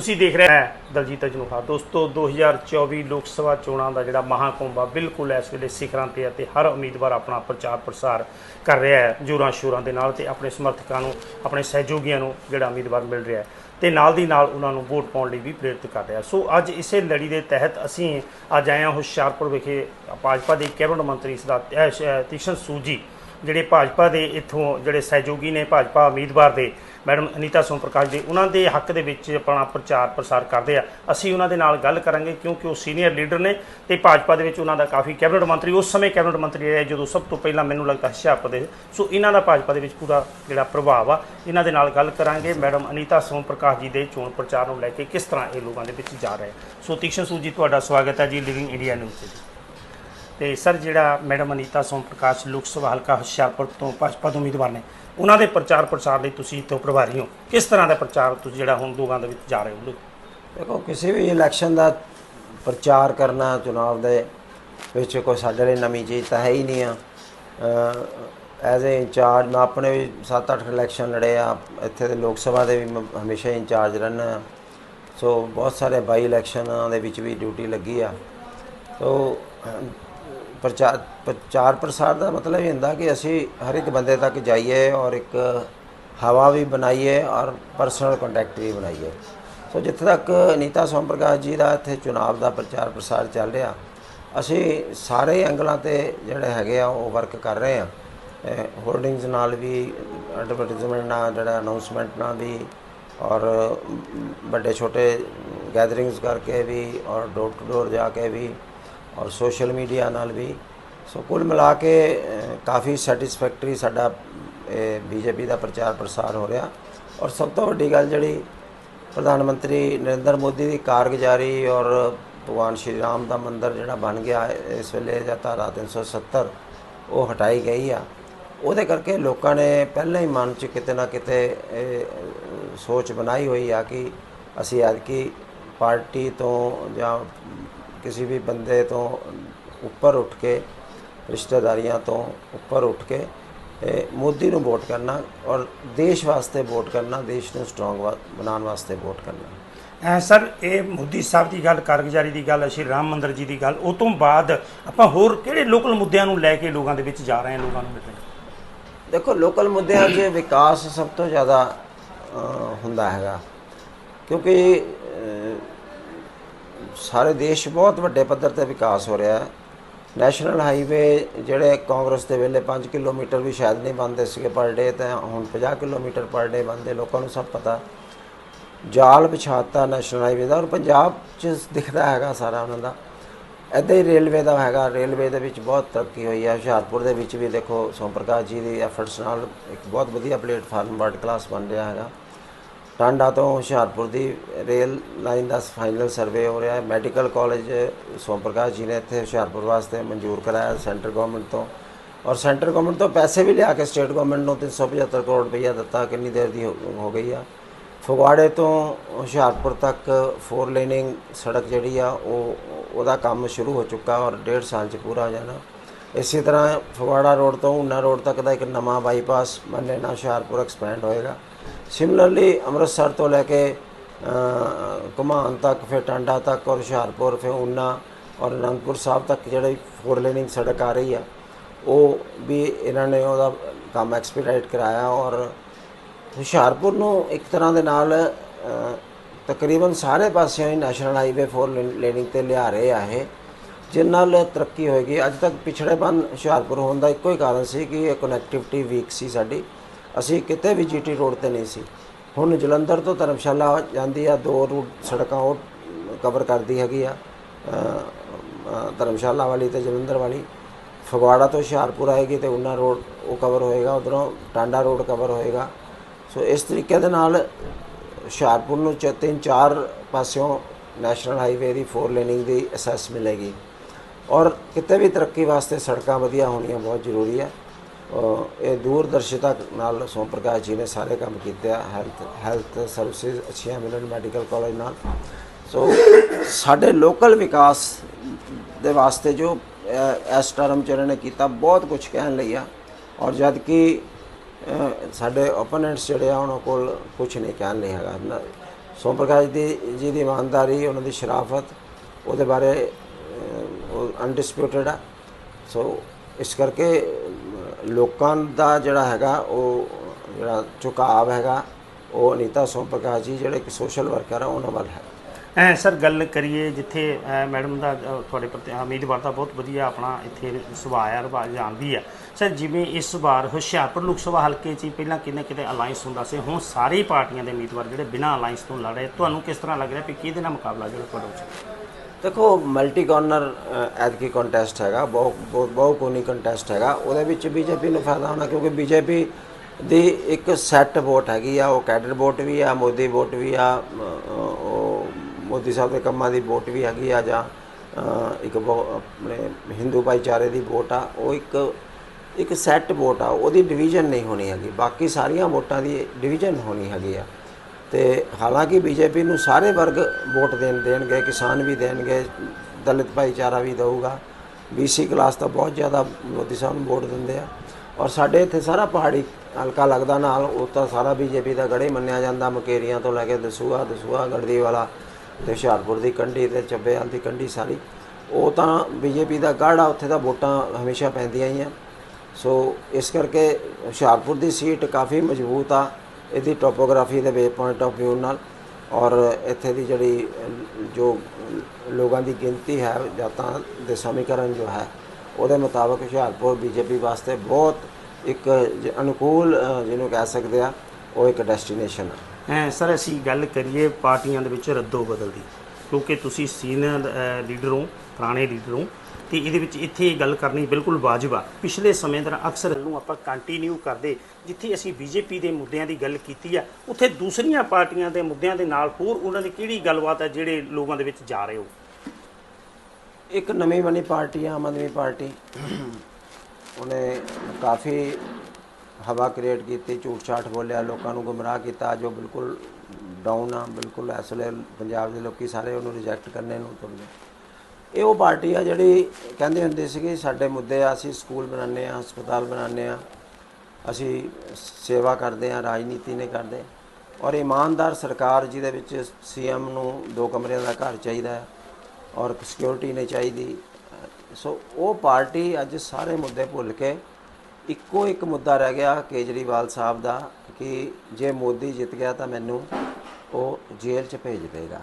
ਤੁਸੀਂ ਦੇਖ ਰਹੇ ਹੈ ਦਲਜੀਤ ਅਜਨੂਹਾ ਦੋਸਤੋ 2024 ਲੋਕ ਸਭਾ ਚੋਣਾਂ ਦਾ ਜਿਹੜਾ ਮਹਾਕੁੰਭ ਆ, ਬਿਲਕੁਲ ਇਸ ਵੇਲੇ ਸਿਖਰਾਂ ਤੇ ਹੈ ਤੇ ਹਰ ਉਮੀਦਵਾਰ ਆਪਣਾ ਪ੍ਰਚਾਰ ਪ੍ਰਸਾਰ ਕਰ ਰਿਹਾ ਹੈ, ਜੋਰਾਂ ਸ਼ੋਰਾਂ ਦੇ ਨਾਲ ਤੇ ਆਪਣੇ ਸਮਰਥਕਾਂ ਨੂੰ, ਆਪਣੇ ਸਹਿਯੋਗੀਆਂ ਨੂੰ ਜਿਹੜਾ ਉਮੀਦਵਾਰ ਮਿਲ ਰਿਹਾ ਹੈ ਤੇ ਨਾਲ ਦੀ ਨਾਲ ਉਹਨਾਂ ਨੂੰ ਵੋਟ ਪਾਉਣ ਲਈ ਵੀ ਪ੍ਰੇਰਿਤ ਕਰ ਰਿਹਾ ਸੋ ਅੱਜ ਇਸੇ ਲੜੀ ਦੇ ਤਹਿਤ ਅਸੀਂ ਅੱਜ ਆਏ ਹਾਂ ਹੁਸ਼ਿਆਰਪੁਰ ਵਿਖੇ ਭਾਜਪਾ ਦੇ ਕੈਬਨਿਟ ਮੰਤਰੀ ਸਰਦਾਰ ਤੀਸ਼ਨ ਸੂਜੀ, ਜਿਹੜੇ ਭਾਜਪਾ ਦੇ ਇੱਥੋਂ ਜਿਹੜੇ ਸਹਿਯੋਗੀ ਨੇ, ਭਾਜਪਾ ਉਮੀਦਵਾਰ ਦੇ ਮੈਡਮ ਅਨੀਤਾ ਸੋਮ ਪ੍ਰਕਾਸ਼ ਜੀ, ਉਹਨਾਂ ਦੇ ਹੱਕ ਦੇ ਵਿੱਚ ਆਪਣਾ ਪ੍ਰਚਾਰ ਪ੍ਰਸਾਰ ਕਰਦੇ ਆ। ਅਸੀਂ ਉਹਨਾਂ ਦੇ ਨਾਲ ਗੱਲ ਕਰਾਂਗੇ ਕਿਉਂਕਿ ਉਹ ਸੀਨੀਅਰ ਲੀਡਰ ਨੇ ਤੇ ਭਾਜਪਾ ਦੇ ਵਿੱਚ ਉਹਨਾਂ ਦਾ ਕਾਫੀ ਕੈਬਨਿਟ ਮੰਤਰੀ, ਉਸ ਸਮੇਂ ਕੈਬਨਿਟ ਮੰਤਰੀ ਰਹੇ ਜਦੋਂ ਸਭ ਤੋਂ ਪਹਿਲਾਂ ਮੈਨੂੰ ਲੱਗਦਾ ਹੁਸ਼ਿਆਰਪੁਰ ਦੇ। ਸੋ ਇਹਨਾਂ ਦਾ ਭਾਜਪਾ ਦੇ ਵਿੱਚ ਪੂਰਾ ਜਿਹੜਾ ਪ੍ਰਭਾਵ ਆ, ਇਹਨਾਂ ਦੇ ਨਾਲ ਗੱਲ ਕਰਾਂਗੇ। ਮੈਡਮ ਅਨੀਤਾ ਸੋਮ ਪ੍ਰਕਾਸ਼ ਜੀ ਦੇ ਚੋਣ ਪ੍ਰਚਾਰ ਨੂੰ ਲੈ ਕੇ ਕਿਸ ਤਰ੍ਹਾਂ ਇਹ ਲੋਕਾਂ ਦੇ ਵਿੱਚ ਜਾ ਰਿਹਾ ਸੋ ਤੀਕਸ਼ਣ ਸੂਦ ਜੀ, ਤੁਹਾਡਾ ਸਵਾਗਤ ਹੈ ਜੀ ਲਿਵਿੰਗ ਇੰਡੀਆ ਨਿਊਜ਼ ਤੇ ਤੇ ਸਰ, ਜਿਹੜਾ ਮੈਡਮ ਅਨੀਤਾ ਸੋਮ ਪ੍ਰਕਾਸ਼ ਲੋਕ ਸਭਾ ਹਲਕਾ ਹੁਸ਼ਿਆਰਪੁਰ ਤੋਂ ਭਾਜਪਾ ਤੋਂ ਉਮੀਦਵਾਰ ਨੇ ਉਹਨਾਂ ਦੇ ਪ੍ਰਚਾਰ ਪ੍ਰਸਾਰ ਲਈ ਤੁਸੀਂ ਇੱਥੋਂ ਪ੍ਰਭਾਰੀ ਹੋ। ਕਿਸ ਤਰ੍ਹਾਂ ਦਾ ਪ੍ਰਚਾਰ ਤੁਸੀਂ ਜਿਹੜਾ ਹੁਣ ਲੋਕਾਂ ਦੇ ਵਿੱਚ ਜਾ ਰਹੇ ਹੋ? ਲੋਕ ਦੇਖੋ, ਕਿਸੇ ਵੀ ਇਲੈਕਸ਼ਨ ਦਾ ਪ੍ਰਚਾਰ ਕਰਨਾ ਚੁਣਾਵ ਦੇ ਵਿੱਚ ਕੋਈ ਸਾਡੇ ਲਈ ਨਵੀਂ ਚੀਜ਼ ਤਾਂ ਹੈ ਹੀ ਨਹੀਂ ਆ। ਐਜ਼ ਏ ਇੰਚਾਰਜ ਮੈਂ ਆਪਣੇ ਵੀ 7-8 ਇਲੈਕਸ਼ਨ ਲੜੇ ਆ। ਇੱਥੇ ਦੇ ਲੋਕ ਸਭਾ ਦੇ ਵੀ ਮੈਂ ਹਮੇਸ਼ਾ ਇੰਚਾਰਜ ਰਹਿਣਾ ਸੋ ਬਹੁਤ ਸਾਰੇ ਬਾਈ ਇਲੈਕਸ਼ਨਾਂ ਦੇ ਵਿੱਚ ਵੀ ਡਿਊਟੀ ਲੱਗੀ ਆ। ਸੋ ਪ੍ਰਚਾਰ ਪ੍ਰਚਾਰ ਪ੍ਰਸਾਰ ਦਾ ਮਤਲਬ ਇਹ ਹੁੰਦਾ ਕਿ ਅਸੀਂ ਹਰ ਇੱਕ ਬੰਦੇ ਤੱਕ ਜਾਈਏ ਔਰ ਇੱਕ ਹਵਾ ਵੀ ਬਣਾਈਏ ਔਰ ਪਰਸਨਲ ਕੰਟੈਕਟ ਵੀ ਬਣਾਈਏ। ਸੋ ਜਿੱਥੇ ਤੱਕ ਅਨੀਤਾ ਸੋਮ ਪ੍ਰਕਾਸ਼ ਜੀ ਦਾ ਇੱਥੇ ਚੁਣਾਵ ਦਾ ਪ੍ਰਚਾਰ ਪ੍ਰਸਾਰ ਚੱਲ ਰਿਹਾ, ਅਸੀਂ ਸਾਰੇ ਐਂਗਲਾਂ ਤੇ ਜਿਹੜੇ ਹੈਗੇ ਆ ਉਹ ਵਰਕ ਕਰ ਰਹੇ ਆ ਹੋਰਡਿੰਗਸ ਨਾਲ ਵੀ ਐਡਵਰਟਾਈਜ਼ਮੈਂਟ ਨਾਲ, ਜਿਹੜਾ ਅਨਾਉਂਸਮੈਂਟ ਨਾਲ ਵੀ ਔਰ ਵੱਡੇ ਛੋਟੇ ਗੈਦਰਿੰਗਸ ਕਰਕੇ ਵੀ ਔਰ ਡੋਰ ਟੂ ਡੋਰ ਜਾ ਕੇ ਵੀ ਔਰ ਸੋਸ਼ਲ ਮੀਡੀਆ ਨਾਲ ਵੀ। ਸੋ ਕੁੱਲ ਮਿਲਾ ਕੇ ਕਾਫੀ ਸੈਟੀਸਫੈਕਟਰੀ ਸਾਡਾ ਇਹ ਬੀਜੇਪੀ ਦਾ ਪ੍ਰਚਾਰ ਪ੍ਰਸਾਰ ਹੋ ਰਿਹਾ। ਔਰ ਸਭ ਤੋਂ ਵੱਡੀ ਗੱਲ ਜਿਹੜੀ ਪ੍ਰਧਾਨ ਮੰਤਰੀ ਨਰਿੰਦਰ ਮੋਦੀ ਦੀ ਕਾਰਗੁਜ਼ਾਰੀ ਔਰ ਭਗਵਾਨ ਸ਼੍ਰੀ ਰਾਮ ਦਾ ਮੰਦਿਰ ਜਿਹੜਾ ਬਣ ਗਿਆ ਇਸ ਵੇਲੇ ਜਾਂ ਧਾਰਾ 370 ਉਹ ਹਟਾਈ ਗਈ ਆ। ਉਹਦੇ ਕਰਕੇ ਲੋਕਾਂ ਨੇ ਪਹਿਲਾਂ ਹੀ ਮਨ 'ਚ ਕਿਤੇ ਨਾ ਕਿਤੇ ਇਹ, ਸੋਚ ਬਣਾਈ ਹੋਈ ਆ ਕਿ ਅਸੀਂ ਐਤਕੀ ਪਾਰਟੀ ਤੋਂ ਜਾਂ ਕਿਸੇ ਵੀ ਬੰਦੇ ਤੋਂ ਉੱਪਰ ਉੱਠ ਕੇ ਰਿਸ਼ਤੇਦਾਰੀਆਂ ਤੋਂ ਉੱਪਰ ਉੱਠ ਕੇ ਇਹ ਮੋਦੀ ਨੂੰ ਵੋਟ ਕਰਨਾ ਔਰ ਦੇਸ਼ ਵਾਸਤੇ ਵੋਟ ਕਰਨਾ ਦੇਸ਼ ਨੂੰ ਸਟਰੋਂਗ ਬਣਾਉਣ ਵਾਸਤੇ ਵੋਟ ਕਰਨਾ ਐ ਸਰ ਇਹ ਮੋਦੀ ਸਾਹਿਬ ਦੀ ਗੱਲ ਕਾਰਗੁਜ਼ਾਰੀ ਦੀ ਗੱਲ ਸ਼੍ਰੀ ਰਾਮ ਮੰਦਿਰ ਜੀ ਦੀ ਗੱਲ ਉਹ ਤੋਂ ਬਾਅਦ ਆਪਾਂ ਹੋਰ ਕਿਹੜੇ ਲੋਕਲ ਮੁੱਦਿਆਂ ਨੂੰ ਲੈ ਕੇ ਲੋਕਾਂ ਦੇ ਵਿੱਚ ਜਾ ਰਹੇ ਹਾਂ ਲੋਕਾਂ ਨੂੰ ਮਿਲ ਰਹੇ? ਦੇਖੋ ਲੋਕਲ ਮੁੱਦਿਆਂ 'ਚ ਵਿਕਾਸ ਸਭ ਤੋਂ ਜ਼ਿਆਦਾ ਹੁੰਦਾ ਹੈਗਾ ਕਿਉਂਕਿ ਸਾਰੇ ਦੇਸ਼ ਬਹੁਤ ਵੱਡੇ ਪੱਧਰ ਤੇ ਵਿਕਾਸ ਹੋ ਰਿਹਾ ਹੈ। ਨੈਸ਼ਨਲ ਹਾਈਵੇ ਜਿਹੜੇ ਕਾਂਗਰਸ ਦੇ ਵੇਲੇ 5 ਕਿਲੋਮੀਟਰ ਵੀ ਸ਼ਾਇਦ ਨਹੀਂ ਬੰਦੇ ਸੀਗੇ ਪਰ ਡੇ ਤੇ ਹੁਣ 50 ਕਿਲੋਮੀਟਰ ਪਰ ਡੇ ਬੰਦੇ ਲੋਕਾਂ ਨੂੰ ਸਭ ਪਤਾ। ਜਾਲ ਵਿਛਾਤਾ ਨੈਸ਼ਨਲ ਹਾਈਵੇ ਦਾ, ਔਰ ਪੰਜਾਬ 'ਚ ਦਿਖਦਾ ਹੈਗਾ ਸਾਰਾ ਉਹਨਾਂ ਦਾ। ਇੱਦਾਂ ਹੀ ਰੇਲਵੇ ਦਾ ਹੈਗਾ, ਰੇਲਵੇ ਦੇ ਵਿੱਚ ਬਹੁਤ ਤਰੱਕੀ ਹੋਈ ਹੈ। ਹੁਸ਼ਿਆਰਪੁਰ ਦੇ ਵਿੱਚ ਵੀ ਦੇਖੋ ਸੋਮ ਪ੍ਰਕਾਸ਼ ਜੀ ਦੀ ਐਫਰਟਸ ਨਾਲ ਇੱਕ ਬਹੁਤ ਵਧੀਆ ਪਲੇਟਫਾਰਮ ਵਰਲਡ ਕਲਾਸ ਬਣ ਰਿਹਾ ਹੈਗਾ। ਟਾਂਡਾ ਤੋਂ ਹੁਸ਼ਿਆਰਪੁਰ ਦੀ ਰੇਲ ਲਾਈਨ ਦਾ ਫਾਈਨਲ ਸਰਵੇ ਹੋ ਰਿਹਾ ਹੈ। ਮੈਡੀਕਲ ਕਾਲਜ ਸੋਮ ਪ੍ਰਕਾਸ਼ ਜੀ ਨੇ ਇੱਥੇ ਹੁਸ਼ਿਆਰਪੁਰ ਵਾਸਤੇ ਮਨਜ਼ੂਰ ਕਰਾਇਆ ਸੈਂਟਰ ਗਵਰਨਮੈਂਟ ਤੋਂ। ਔਰ ਸੈਂਟਰ ਗਵਰਨਮੈਂਟ ਤੋਂ ਪੈਸੇ ਵੀ ਲਿਆ ਕੇ ਸਟੇਟ ਗਵਰਨਮੈਂਟ ਨੂੰ 375 ਕਰੋੜ ਰੁਪਈਆ ਦਿੱਤਾ, ਕਿੰਨੀ ਦੇਰ ਦੀ ਹੋ ਹੋ ਗਈ ਆ। ਫਗਵਾੜੇ ਤੋਂ ਹੁਸ਼ਿਆਰਪੁਰ ਤੱਕ ਫੋਰ ਲੇਨਿੰਗ ਸੜਕ ਜਿਹੜੀ ਆ, ਉਹ, ਉਹਦਾ ਕੰਮ ਸ਼ੁਰੂ ਹੋ ਚੁੱਕਾ ਔਰ ਡੇਢ ਸਾਲ 'ਚ ਪੂਰਾ ਹੋ ਜਾਣਾ। ਇਸੇ ਤਰ੍ਹਾਂ ਫਗਵਾੜਾ ਰੋਡ ਤੋਂ ਉਨਾ ਰੋਡ ਤੱਕ ਦਾ ਇੱਕ ਨਵਾਂ ਬਾਈਪਾਸ ਮੰਨੇ ਨਾ ਹੁਸ਼ਿਆਰਪੁਰ ਐਕਸਪੈਂਡ ਹੋਏਗਾ। ਸਿਮਿਲਰਲੀ ਅੰਮ੍ਰਿਤਸਰ ਤੋਂ ਲੈ ਕੇ ਅ, ਤੱਕ ਫਿਰ ਟਾਂਡਾ ਤੱਕ ਔਰ ਹੁਸ਼ਿਆਰਪੁਰ ਫਿਰ ਉਨਾ ਔਰ ਅਨੰਦਪੁਰ ਸਾਹਿਬ ਤੱਕ ਜਿਹੜੀ ਫੋਰ ਲੇਨਿੰਗ ਸੜਕ ਆ ਰਹੀ ਆ ਉਹ ਵੀ ਇਹਨਾਂ ਨੇ ਉਹਦਾ ਕੰਮ ਐਕਸਪੀਡਾਈਟ ਕਰਾਇਆ ਔਰ ਹੁਸ਼ਿਆਰਪੁਰ ਨੂੰ ਇੱਕ ਤਰ੍ਹਾਂ ਦੇ ਨਾਲ ਤਕਰੀਬਨ ਸਾਰੇ ਪਾਸਿਓਂ ਹੀ ਨੈਸ਼ਨਲ ਹਾਈਵੇ ਫੋਰ ਲੇਨਿੰਗ ਤੇ ਲਿਆ ਰਹੇ ਆ ਇਹ ਜਿਸ ਨਾਲ ਤਰੱਕੀ ਹੋਏਗੀ। ਅੱਜ ਤੱਕ ਪਿਛੜੇਪਨ ਹੁਸ਼ਿਆਰਪੁਰ ਹੋਣ ਦਾ ਇੱਕੋ ਹੀ ਕਾਰਨ ਸੀ ਕਿ ਇਹ ਕਨੈਕਟੀਵਿਟੀ ਵੀਕ ਸੀ ਸਾਡੀ। ਅਸੀਂ ਕਿਤੇ ਵੀ ਜੀਟੀ ਰੋਡ ਤੇ ਨਹੀਂ ਸੀ। ਹੁਣ ਜਲੰਧਰ ਤੋਂ ਧਰਮਸ਼ਾਲਾ ਜਾਂਦੀ ਆ, ਦੋ ਰੂਟ ਸੜਕਾਂ ਉਹ ਕਵਰ ਕਰਦੀ ਹੈਗੀ ਆ ਧਰਮਸ਼ਾਲਾ ਵਾਲੀ ਤੇ ਜਲੰਧਰ ਵਾਲੀ। ਫਗਵਾੜਾ ਤੋਂ ਹੁਸ਼ਿਆਰਪੁਰ ਆਏਗੀ ਤੇ ਉਨਾ ਰੋਡ ਉਹ ਕਵਰ ਹੋਏਗਾ, ਉਧਰੋਂ ਟਾਂਡਾ ਰੋਡ ਕਵਰ ਹੋਏਗਾ। ਸੋ ਇਸ ਤਰੀਕੇ ਦੇ ਨਾਲ ਹੁਸ਼ਿਆਰਪੁਰ ਨੂੰ ਚ- ਤਿੰਨ ਚਾਰ ਪਾਸਿਓਂ ਨੈਸ਼ਨਲ ਹਾਈਵੇ ਦੀ ਫੋਰ ਲੇਨਿੰਗ ਦੀ ਅਸੈਸ ਮਿਲੇਗੀ। ਔਰ ਕਿਤੇ ਵੀ ਤਰੱਕੀ ਵਾਸਤੇ ਸੜਕਾਂ ਵਧੀਆ ਹੋਣੀਆਂ ਬਹੁਤ ਜ਼ਰੂਰੀ ਹੈ ਇਹ ਦੂਰਦਰਸ਼ਿਤਾ ਨਾਲ ਸੋਮ ਪ੍ਰਕਾਸ਼ ਜੀ ਨੇ ਸਾਰੇ ਕੰਮ ਕੀਤੇ ਆ ਹੈਲਥ ਹੈਲਥ ਸਰਵਿਸਿਜ਼ ਅੱਛੀਆਂ ਮਿਲਣ ਮੈਡੀਕਲ ਕਾਲਜ ਨਾਲ। ਸੋ ਸਾਡੇ ਲੋਕਲ ਵਿਕਾਸ ਦੇ ਵਾਸਤੇ ਜੋ ਅਹ, ਇਸ ਟਰਮ ਚ ਨੇ ਕੀਤਾ ਬਹੁਤ ਕੁਝ ਕਹਿਣ ਲਈ ਆ। ਔਰ ਜਦ ਕਿ ਸਾਡੇ ਓਪੋਨੈਂਟਸ ਜਿਹੜੇ ਆ ਉਹਨਾਂ ਕੋਲ ਕੁਝ ਨਹੀਂ ਕਹਿਣ ਲਈ ਹੈਗਾ। ਸੋਮ ਪ੍ਰਕਾਸ਼ ਦੀ ਜੀ ਦੀ ਇਮਾਨਦਾਰੀ ਉਹਨਾਂ ਦੀ ਸ਼ਰਾਫਤ ਉਹਦੇ ਬਾਰੇ ਉਹ ਅਨਡਿਸਪਿਊਟਡ ਆ। ਸੋ ਇਸ ਕਰਕੇ ਲੋਕਾਂ ਦਾ ਜਿਹੜਾ ਹੈਗਾ, ਉਹ ਜਿਹੜਾ ਝੁਕਾਵ ਹੈਗਾ, ਉਹ ਅਨੀਤਾ ਸੋਮ ਪ੍ਰਕਾਸ਼ ਜੀ ਜਿਹੜੇ ਕਿ ਸੋਸ਼ਲ ਵਰਕਰ ਆ, ਉਹਨਾਂ ਵੱਲ ਹੈ। ਐ ਸਰ ਗੱਲ ਕਰੀਏ ਜਿੱਥੇ ਮੈਡਮ ਦਾ ਤੁਹਾਡੇ ਪ੍ਰਤੀ ਉਮੀਦਵਾਰ ਦਾ ਬਹੁਤ ਵਧੀਆ ਆਪਣਾ ਇੱਥੇ ਸੁਭਾਅ ਆ ਰਵਾ ਜਾਣਦੀ ਆ। ਸਰ ਜਿਵੇਂ ਇਸ ਵਾਰ ਹੁਸ਼ਿਆਰਪੁਰ ਲੋਕ ਸਭਾ ਹਲਕੇ 'ਚ ਹੀ ਪਹਿਲਾਂ ਕਿੰਨੇ ਕਿਤੇ ਅਲਾਈਅੰਸ ਹੁੰਦਾ ਸੀ, ਹੁਣ ਸਾਰੀ ਪਾਰਟੀਆਂ ਦੇ ਉਮੀਦਵਾਰ ਜਿਹੜੇ ਬਿਨਾਂ ਅਲਾਈਅੰਸ ਤੋਂ ਲੜ ਰਹੇ, ਤੁਹਾਨੂੰ ਕਿਸ ਤਰ੍ਹਾਂ ਲੱਗ ਰਿਹਾ ਵੀ ਕਿਹਦੇ ਨਾਲ ਮੁਕਾਬਲਾ ਜਿਹੜਾ ਤੁਹਾਡਾ ਹੋ ਦੇਖੋ ਮਲਟੀ ਕਾਰਨਰ ਐਤਕੀ ਕੰਟੈਸਟ ਹੈਗਾ ਬਹੁਤ ਬਹੁਤ ਬਹੁਤ ਕੋਨੀ ਕੰਟੈਸਟ ਹੈਗਾ। ਉਹਦੇ ਵਿੱਚ ਬੀਜੇਪੀ ਨੂੰ ਫਾਇਦਾ ਹੋਣਾ, ਕਿਉਂਕਿ ਬੀਜੇਪੀ ਦੀ ਇੱਕ ਸੈੱਟ ਵੋਟ ਹੈਗੀ ਆ, ਉਹ ਕੈਡਰ ਵੋਟ ਵੀ ਆ, ਮੋਦੀ ਵੋਟ ਵੀ ਆ ਉਹ ਮੋਦੀ ਸਾਹਿਬ ਦੇ ਕੰਮਾਂ ਦੀ ਵੋਟ ਵੀ ਹੈਗੀ ਆ, ਜਾਂ ਇੱਕ ਬਹੁ- ਆਪਣੇ ਹਿੰਦੂ ਭਾਈਚਾਰੇ ਦੀ ਵੋਟ ਆ, ਉਹ ਇੱਕ ਇੱਕ ਸੈੱਟ ਵੋਟ ਆ, ਉਹਦੀ ਡਿਵੀਜ਼ਨ ਨਹੀਂ ਹੋਣੀ ਹੈਗੀ। ਬਾਕੀ ਸਾਰੀਆਂ ਵੋਟਾਂ ਦੀ ਡਿਵੀਜ਼ਨ ਹੋਣੀ ਹੈਗੀ ਆ। ਤੇ ਹਾਲਾਂਕਿ ਬੀਜੇਪੀ ਨੂੰ ਸਾਰੇ ਵਰਗ ਵੋਟ ਦੇਣ ਦੇਣਗੇ, ਕਿਸਾਨ ਵੀ ਦੇਣਗੇ, ਦਲਿਤ ਭਾਈਚਾਰਾ ਵੀ ਦਊਗਾ। ਬੀਸੀ ਕਲਾਸ ਤਾਂ ਬਹੁਤ ਜ਼ਿਆਦਾ ਮੋਦੀ ਸਾਹਿਬ ਨੂੰ ਵੋਟ ਦਿੰਦੇ ਆ। ਔਰ ਸਾਡੇ ਇੱਥੇ ਸਾਰਾ ਪਹਾੜੀ ਹਲਕਾ ਲੱਗਦਾ ਨਾਲ, ਉਹ ਤਾਂ ਸਾਰਾ ਬੀਜੇਪੀ ਦਾ ਗੜੇ ਮੰਨਿਆ ਜਾਂਦਾ। ਮਕੇਰੀਆਂ ਤੋਂ ਲੈ ਕੇ ਦਸੂਆ ਦਸੂਆ ਗੜਦੀ ਵਾਲਾ ਤੇ ਹੁਸ਼ਿਆਰਪੁਰ ਦੀ ਕੰਢੀ ਤੇ ਚੱਬੇਵਾਲ ਦੀ ਕੰਢੀ ਸਾਰੀ। ਉਹ ਤਾਂ ਬੀਜੇਪੀ ਦਾ ਗੜ੍ਹ ਆ ਉੱਥੇ ਤਾਂ ਵੋਟਾਂ ਹਮੇਸ਼ਾ ਪੈਂਦੀਆਂ ਹੀ ਆ। ਸੋ ਇਸ ਕਰਕੇ ਹੁਸ਼ਿਆਰਪੁਰ ਦੀ ਸੀਟ ਕਾਫੀ ਮਜ਼ਬੂਤ ਆ। ਇਹਦੀ ਟੋਪੋਗ੍ਰਾਫੀ ਦੇ ਵੇ ਪੁਆਇੰਟ ਆਫ View ਨਾਲ ਔਰ ਇੱਥੇ ਦੀ ਜਿਹੜੀ, ਜੋ ਲੋਕਾਂ ਦੀ ਗਿਣਤੀ ਹੈ, ਜਾਤਾਂ ਦੇ ਸਮੀਕਰਨ ਜੋ ਹੈ, ਉਹਦੇ ਮੁਤਾਬਕ ਹੁਸ਼ਿਆਰਪੁਰ ਬੀਜੇਪੀ ਵਾਸਤੇ ਬਹੁਤ ਇੱਕ ਅਨੁਕੂਲ ਜਿਹਨੂੰ ਕਹਿ ਸਕਦੇ ਆ, ਉਹ ਇੱਕ ਡੈਸਟੀਨੇਸ਼ਨ ਹੈ ਸਰ, ਅਸੀਂ ਗੱਲ ਕਰੀਏ ਪਾਰਟੀਆਂ ਦੇ ਵਿੱਚ ਰੱਦੋ ਬਦਲ ਦੀ ਕਿਉਂਕਿ ਤੁਸੀਂ ਸੀਨੀਅਰ ਲੀਡਰ ਹੋ, ਪੁਰਾਣੇ ਲੀਡਰ ਹੋ ਤੇ ਇਹਦੇ ਵਿੱਚ ਇੱਥੇ ਇਹ ਗੱਲ ਕਰਨੀ ਬਿਲਕੁਲ ਵਾਜਬ ਆ। ਪਿਛਲੇ ਸਮੇਂ ਦੌਰਾਨ ਅਕਸਰ ਨੂੰ ਆਪਾਂ ਕੰਟੀਨਿਊ ਕਰਦੇ, ਜਿੱਥੇ ਅਸੀਂ ਬੀਜੇਪੀ ਦੇ ਮੁੱਦਿਆਂ ਦੀ ਗੱਲ ਕੀਤੀ ਆ, ਉੱਥੇ ਦੂਸਰੀਆਂ ਪਾਰਟੀਆਂ ਦੇ ਮੁੱਦਿਆਂ ਦੇ ਨਾਲ ਹੋਰ ਉਹਨਾਂ ਦੀ ਕਿਹੜੀ ਗੱਲਬਾਤ ਹੈ ਜਿਹੜੇ ਲੋਕਾਂ ਦੇ ਵਿੱਚ ਜਾ ਰਹੇ ਹੋ? ਇੱਕ ਨਵੀਂ ਬਣੀ ਪਾਰਟੀ ਆਮ ਆਦਮੀ ਪਾਰਟੀ। ਉਹਨੇ ਕਾਫੀ ਹਵਾ ਕ੍ਰੀਏਟ ਕੀਤੀ ਝੂਠ ਛਾਠ ਬੋਲਿਆ, ਲੋਕਾਂ ਨੂੰ ਗੁੰਮਰਾਹ ਕੀਤਾ ਜੋ ਬਿਲਕੁਲ ਡਾਊਨ ਆ, ਬਿਲਕੁਲ ਇਸ ਵੇਲੇ ਪੰਜਾਬ ਦੇ ਲੋਕੀ ਸਾਰੇ ਉਹਨੂੰ ਰਿਜੈਕਟ ਕਰਨੇ ਨੂੰ ਤੁਰਦੇ ਇਹ ਉਹ ਪਾਰਟੀ ਆ ਜਿਹੜੀ ਕਹਿੰਦੇ ਹੁੰਦੇ ਸੀਗੇ, ਸਾਡੇ ਮੁੱਦੇ ਆ, ਅਸੀਂ ਸਕੂਲ ਬਣਾਉਂਦੇ ਆ, ਹਸਪਤਾਲ ਬਣਾਉਂਦੇ ਆ, ਅਸੀਂ ਸੇਵਾ ਕਰਦੇ ਆ, ਰਾਜਨੀਤੀ ਨਹੀਂ ਕਰਦੇ ਔਰ ਇਮਾਨਦਾਰ ਸਰਕਾਰ ਜਿਹਦੇ ਵਿੱਚ ਸੀਐਮ ਨੂੰ ਦੋ ਕਮਰਿਆਂ ਦਾ ਘਰ ਚਾਹੀਦਾ ਹੈ ਔਰ ਸਿਕਿਉਰਿਟੀ ਨਹੀਂ ਚਾਹੀਦੀ। ਸੋ ਉਹ ਪਾਰਟੀ ਅੱਜ ਸਾਰੇ ਮੁੱਦੇ ਭੁੱਲ ਕੇ ਇੱਕੋ ਇੱਕ ਮੁੱਦਾ ਰਹਿ ਗਿਆ ਕੇਜਰੀਵਾਲ ਸਾਹਿਬ ਦਾ ਕਿ ਜੇ ਮੋਦੀ ਜਿੱਤ ਗਿਆ ਤਾਂ ਮੈਨੂੰ ਉਹ ਜੇਲ੍ਹ 'ਚ ਭੇਜ ਦੇਗਾ।